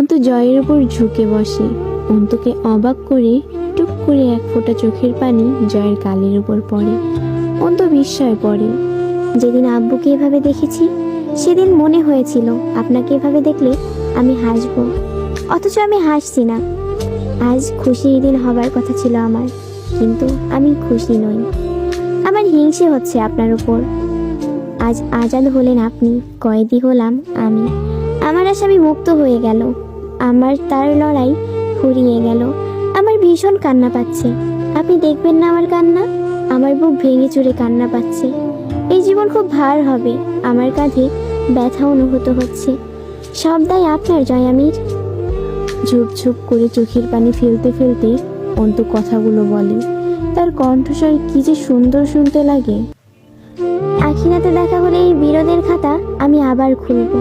অন্তু জয়ের উপর ঝুঁকে বসে। অন্তুকে অবাক করে টুক করে এক ফোঁটা চোখের পানি জয়ের গালের উপর পড়ে। অন্তু বিস্ময় পড়ে। যেদিন আব্বুকে এভাবে দেখেছি, সেদিন মনে হয়েছিল, আপনাকে এভাবে দেখলে আমি হাসব। অথচ আমি হাসছি না। আজ খুশির দিন হবার কথা ছিল আমার, কিন্তু আমি খুশি নই। আমার হিংসে হচ্ছে আপনার উপর। আজ আজাদ হলেন আপনি, কয়েদি হলাম আমি। আমার আসামি মুক্ত হয়ে গেল। আমার তার লড়াই ফুরিয়ে গেল। আমার ভীষণ কান্না পাচ্ছে। আপনি দেখবেন না আমার কান্না? আমার বুক ভেঙে চুরে কান্না পাচ্ছে। এই জীবন খুব ভার হবে। আমার কাঁধে ব্যথা অনুভূত হচ্ছে। সব দায় আপনার জয়ামির ঝুপ ঝুপ করে চোখের পানি ফেলতে ফেলতে অন্তু কথাগুলো বলে। তার কণ্ঠস্বর কি যে সুন্দর শুনতে লাগে। আখিনাতে দেখা হলে এই বিরোধের খাতা আমি আবার খুলব।